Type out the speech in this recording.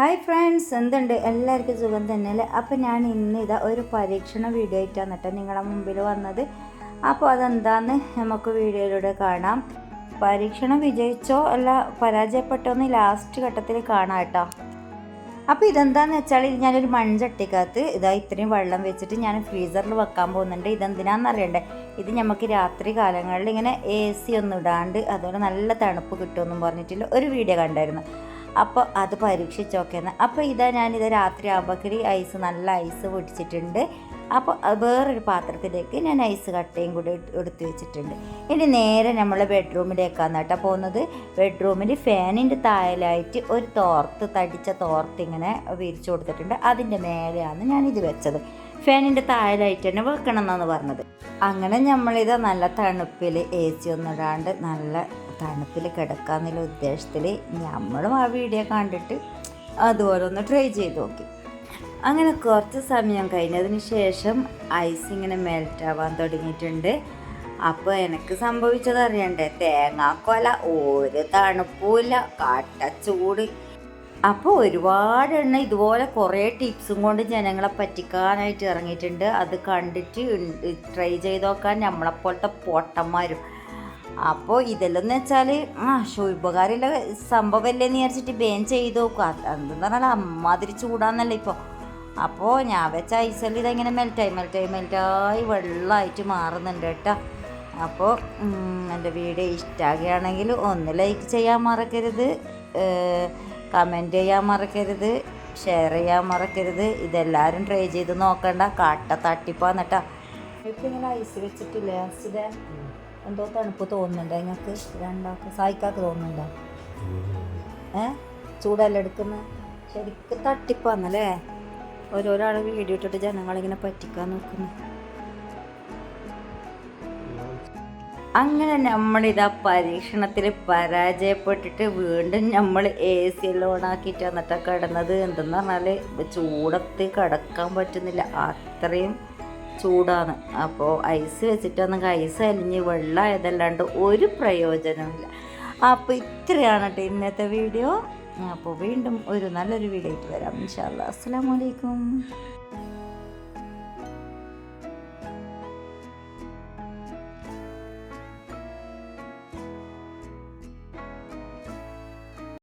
Hi friends എന്തുണ്ട്? എല്ലാവർക്കും സുഖം തന്നെയല്ലേ? അപ്പോൾ ഞാൻ ഇന്ന് ഇതാ ഒരു പരീക്ഷണ വീഡിയോ ആയിട്ടാണ് കേട്ടോ നിങ്ങളുടെ മുമ്പിൽ വന്നത്. അപ്പോൾ അതെന്താണെന്ന് നമുക്ക് വീഡിയോയിലൂടെ കാണാം. പരീക്ഷണം വിജയിച്ചോ അല്ല പരാജയപ്പെട്ടോന്ന് ലാസ്റ്റ് ഘട്ടത്തിൽ കാണാം കേട്ടോ. അപ്പോൾ ഇതെന്താന്ന് വെച്ചാൽ ഞാനൊരു മൺചട്ടിക്കകത്ത് ഇതാ ഇത്രയും വെള്ളം വെച്ചിട്ട് ഞാൻ ഫ്രീസറിൽ വെക്കാൻ പോകുന്നുണ്ട്. ഇതെന്തിനാന്ന് അറിയണ്ടേ? ഇത് നമുക്ക് രാത്രി കാലങ്ങളിൽ ഇങ്ങനെ എ സി ഒന്നും ഇടാണ്ട് അതുപോലെ നല്ല തണുപ്പ് കിട്ടുമെന്നും പറഞ്ഞിട്ടില്ല ഒരു വീഡിയോ കണ്ടായിരുന്നു. അപ്പോൾ അത് പരീക്ഷിച്ച് നോക്കിയെന്ന്. അപ്പോൾ ഇതാ ഞാനിത് രാത്രി ആകുമ്പോഴേക്ക് ഐസ് നല്ല ഐസ് പൊടിച്ചിട്ടുണ്ട്. അപ്പോൾ വേറൊരു പാത്രത്തിലേക്ക് ഞാൻ ഐസ് കട്ടയും കൂടി എടുത്തു വെച്ചിട്ടുണ്ട്. ഇനി നേരെ നമ്മൾ ബെഡ്റൂമിലേക്കാണ് കേട്ടോ പോകുന്നത് ബെഡ്റൂമിൽ ഫാനിന്റെ താഴലായിട്ട് ഒരു തോർത്ത് തടിച്ച തോർത്ത് ഇങ്ങനെ വിരിച്ചു കൊടുത്തിട്ടുണ്ട്. അതിന്റെ മേലെയാണ് ഞാനിത് വെച്ചത്. ഫാനിന്റെ താഴിലായിട്ട് തന്നെ വെക്കണം എന്നാണ് പറഞ്ഞത്. അങ്ങനെ നമ്മളിത് നല്ല തണുപ്പിൽ എ സി ഒന്നും ഇടാണ്ട് നല്ല തണുപ്പിൽ കിടക്കാന്നുള്ള ഉദ്ദേശത്തിൽ നമ്മളും ആ വീഡിയോ കണ്ടിട്ട് അതുപോലെ ഒന്ന് ട്രൈ ചെയ്ത് നോക്കി. അങ്ങനെ കുറച്ച് സമയം കഴിഞ്ഞതിന് ശേഷം ഐസ് ഇങ്ങനെ മെൽറ്റ് ആവാൻ തുടങ്ങിയിട്ടുണ്ട്. അപ്പോൾ എനിക്ക് സംഭവിച്ചത് അറിയണ്ടേ? തേങ്ങാക്കൊല ഒരു തണുപ്പുമില്ല കട്ടച്ചൂട് അപ്പോൾ ഒരുപാട് എണ്ണ ഇതുപോലെ കുറേ ടിപ്സും കൊണ്ട് ജനങ്ങളെ പറ്റിക്കാനായിട്ട് ഇറങ്ങിയിട്ടുണ്ട്. അത് കണ്ടിട്ട് ട്രൈ ചെയ്ത് നോക്കാൻ നമ്മളെപ്പോലത്തെ പൊട്ടന്മാരും അപ്പോൾ ഇതെല്ലാം എന്ന് വെച്ചാൽ ആ ഉപകാരമില്ല സംഭവമല്ലേ എന്ന് വിചാരിച്ചിട്ട് ബേൻ ചെയ്ത് നോക്കുക എന്തെന്ന് പറഞ്ഞാൽ അമ്മാതിരി ചൂടാന്നല്ലേ ഇപ്പോൾ അപ്പോൾ ഞാൻ വെച്ച ഐസെല്ലാം ഇതെങ്ങനെ മെൽറ്റായി മെൽറ്റായി മെൽറ്റായി വെള്ളമായിട്ട് മാറുന്നുണ്ട് കേട്ടോ. അപ്പോൾ എന്റെ വീഡിയോ ഇഷ്ടമാകുകയാണെങ്കിൽ ഒന്ന് ലൈക്ക് ചെയ്യാൻ മറക്കരുത് കമന്റ് ചെയ്യാൻ മറക്കരുത് ഷെയർ ചെയ്യാൻ മറക്കരുത്. ഇതെല്ലാവരും ട്രൈ ചെയ്ത് നോക്കണ്ട കാട്ട തട്ടിപ്പോന്നിട്ടാ ഇപ്പം ഇങ്ങനെ ഐസ് വെച്ചിട്ടില്ലേ എന്തോ തണുപ്പ് തോന്നുന്നുണ്ടോ. നിങ്ങൾക്ക് രണ്ടാൾക്ക് സായിക്കാക്ക് തോന്നുന്നുണ്ടോ? ഏ? ചൂടല്ല എടുക്കുന്നത് ശരിക്കും തട്ടിപ്പാന്നല്ലേ? ഓരോരാൾ വീഡിയോ ഇട്ടിട്ട് ജനങ്ങളിങ്ങനെ പറ്റിക്കാൻ നോക്കുന്നു. അങ്ങനെ നമ്മളിതാ പരീക്ഷണത്തിൽ പരാജയപ്പെട്ടിട്ട് വീണ്ടും നമ്മൾ എ സി എല്ലാം ഓണാക്കിയിട്ട് വന്നിട്ടാണ് കിടന്നത്. എന്തെന്ന് പറഞ്ഞാൽ ചൂടത്ത് കിടക്കാൻ പറ്റുന്നില്ല. അത്രയും ചൂടാണ്. അപ്പോൾ ഐസ് വെച്ചിട്ടൊന്നും ഐസ് അലിഞ്ഞ് വെള്ളമായതല്ലാണ്ട് ഒരു പ്രയോജനമില്ല അപ്പോൾ ഇത്രയാണ് കേട്ടോ ഇന്നത്തെ വീഡിയോ. അപ്പോൾ വീണ്ടും ഒരു നല്ലൊരു വീഡിയോയ്ക്ക് വരാം. ഇൻഷാല്ല അസ്സാം വലൈക്കും